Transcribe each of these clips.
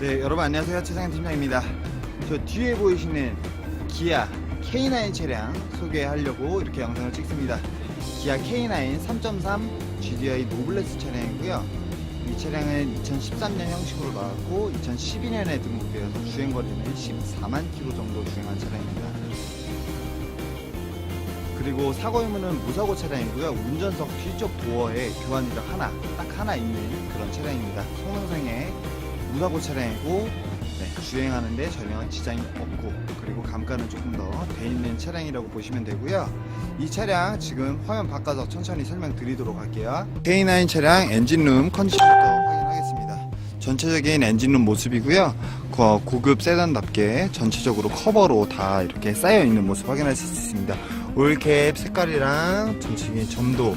네, 여러분 안녕하세요. 최상현 팀장입니다. 저 뒤에 보이시는 기아 K9 차량 소개하려고 이렇게 영상을 찍습니다. 기아 K9 3.3 GDI 노블레스 차량이고요. 이 차량은 2013년 형식으로 나왔고 2012년에 등록되어서 주행거리는 14만 킬로 정도 주행한 차량입니다. 그리고 사고 유무는 무사고 차량이고요. 운전석 뒤쪽 도어에 교환 이력 하나, 딱 하나 있는 그런 차량입니다. 성능상에 무사고 차량이고 네, 주행하는데 전혀 지장이 없고 그리고 감가는 조금 더 돼 있는 차량이라고 보시면 되고요. 이 차량 지금 화면 바꿔서 천천히 설명드리도록 할게요. K9 차량 엔진룸 컨디션부터 확인하겠습니다. 전체적인 엔진룸 모습이고요. 고- 고급 세단답게 전체적으로 커버로 다 이렇게 쌓여 있는 모습 확인하실 수 있습니다. 올캡 색깔이랑 전체적인 점도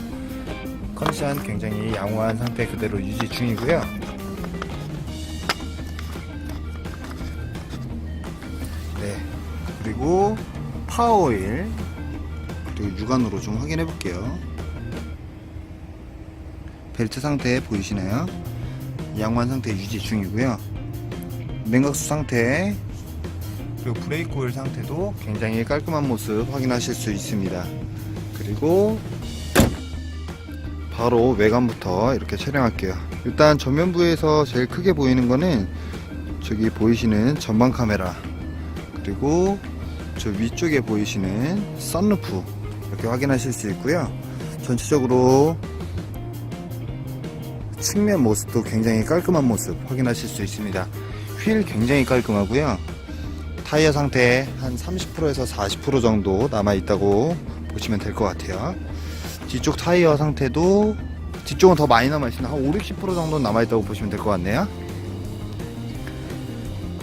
컨디션 굉장히 양호한 상태 그대로 유지 중이고요. 그리고 파워오일 그리고 육안으로 좀 확인해 볼게요. 벨트 상태 보이시나요? 양호한 상태 유지 중이고요. 냉각수 상태 그리고 브레이크 오일 상태도 굉장히 깔끔한 모습 확인하실 수 있습니다. 그리고 바로 외관부터 이렇게 촬영할게요. 일단 전면부에서 제일 크게 보이는 거는 저기 보이시는 전방 카메라 그리고 저 위쪽에 보이시는 썬루프 이렇게 확인하실 수 있고요. 전체적으로 측면 모습도 굉장히 깔끔한 모습 확인하실 수 있습니다. 휠 굉장히 깔끔하고요. 타이어 상태 한 30%에서 40% 정도 남아 있다고 보시면 될 것 같아요. 뒤쪽 타이어 상태도 뒤쪽은 더 많이 남아 있습니다. 한 5, 60% 정도 남아 있다고 보시면 될 것 같네요.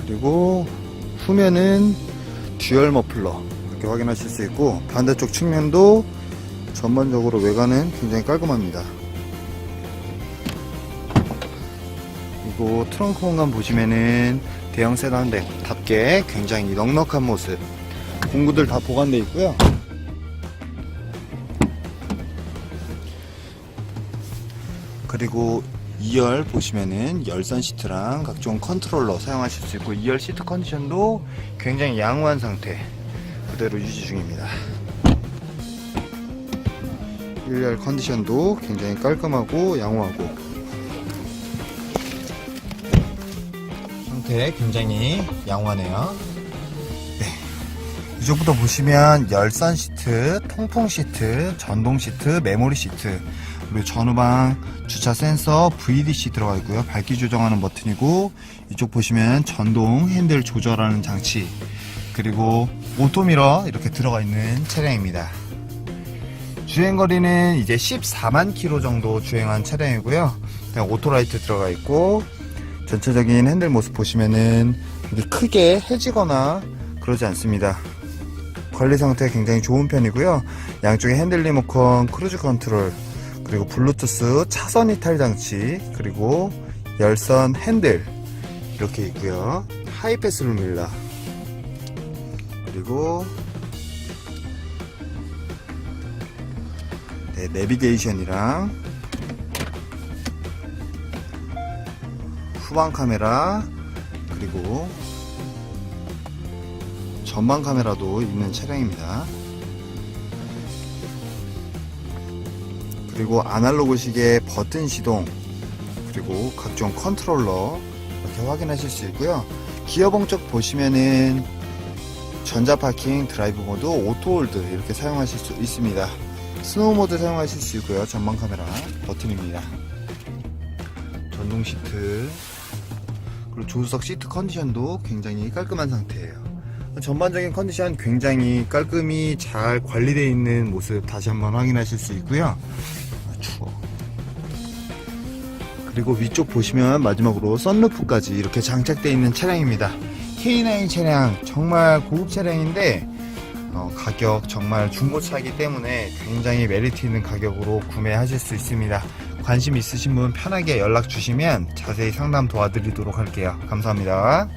그리고 후면은 듀얼 머플러 이렇게 확인하실 수 있고 반대쪽 측면도 전반적으로 외관은 굉장히 깔끔합니다. 그리고 트렁크 공간 보시면은 대형 세단답게 굉장히 넉넉한 모습 공구들 다 보관되어 있고요. 그리고 2열 보시면은 열선 시트랑 각종 컨트롤러 사용하실 수 있고 2열 시트 컨디션도 굉장히 양호한 상태 그대로 유지 중입니다. 1열 컨디션도 굉장히 깔끔하고 양호하고 상태 굉장히 양호하네요. 네. 이쪽부터 보시면 열선 시트, 통풍 시트, 전동 시트, 메모리 시트 그리고 전후방 주차 센서 VDC 들어가 있고요. 밝기 조정하는 버튼이고 이쪽 보시면 전동 핸들 조절하는 장치 그리고 오토미러 이렇게 들어가 있는 차량입니다. 주행거리는 이제 14만 킬로 정도 주행한 차량이고요. 오토라이트 들어가 있고 전체적인 핸들 모습 보시면은 크게 해지거나 그러지 않습니다. 관리 상태 굉장히 좋은 편이고요. 양쪽에 핸들 리모컨, 크루즈 컨트롤, 그리고 블루투스 차선 이탈 장치, 그리고 열선 핸들 이렇게 있고요. 하이패스 룸밀라 그리고 네, 내비게이션이랑 후방 카메라 그리고 전방 카메라도 있는 차량입니다. 그리고 아날로그 시계 버튼 시동 그리고 각종 컨트롤러 이렇게 확인하실 수 있고요. 기어봉 쪽 보시면은 전자 파킹 드라이브 모드 오토 홀드 이렇게 사용하실 수 있습니다. 스노우 모드 사용하실 수 있고요. 전방 카메라 버튼입니다. 전동 시트 그리고 조수석 시트 컨디션도 굉장히 깔끔한 상태예요. 전반적인 컨디션 굉장히 깔끔히 잘 관리되어 있는 모습 다시 한번 확인하실 수 있고요. 아, 추워. 그리고 위쪽 보시면 마지막으로 썬루프까지 이렇게 장착되어 있는 차량입니다. K9 차량 정말 고급 차량인데 어, 가격 정말 중고차이기 때문에 굉장히 메리트 있는 가격으로 구매하실 수 있습니다. 관심 있으신 분 편하게 연락 주시면 자세히 상담 도와드리도록 할게요. 감사합니다.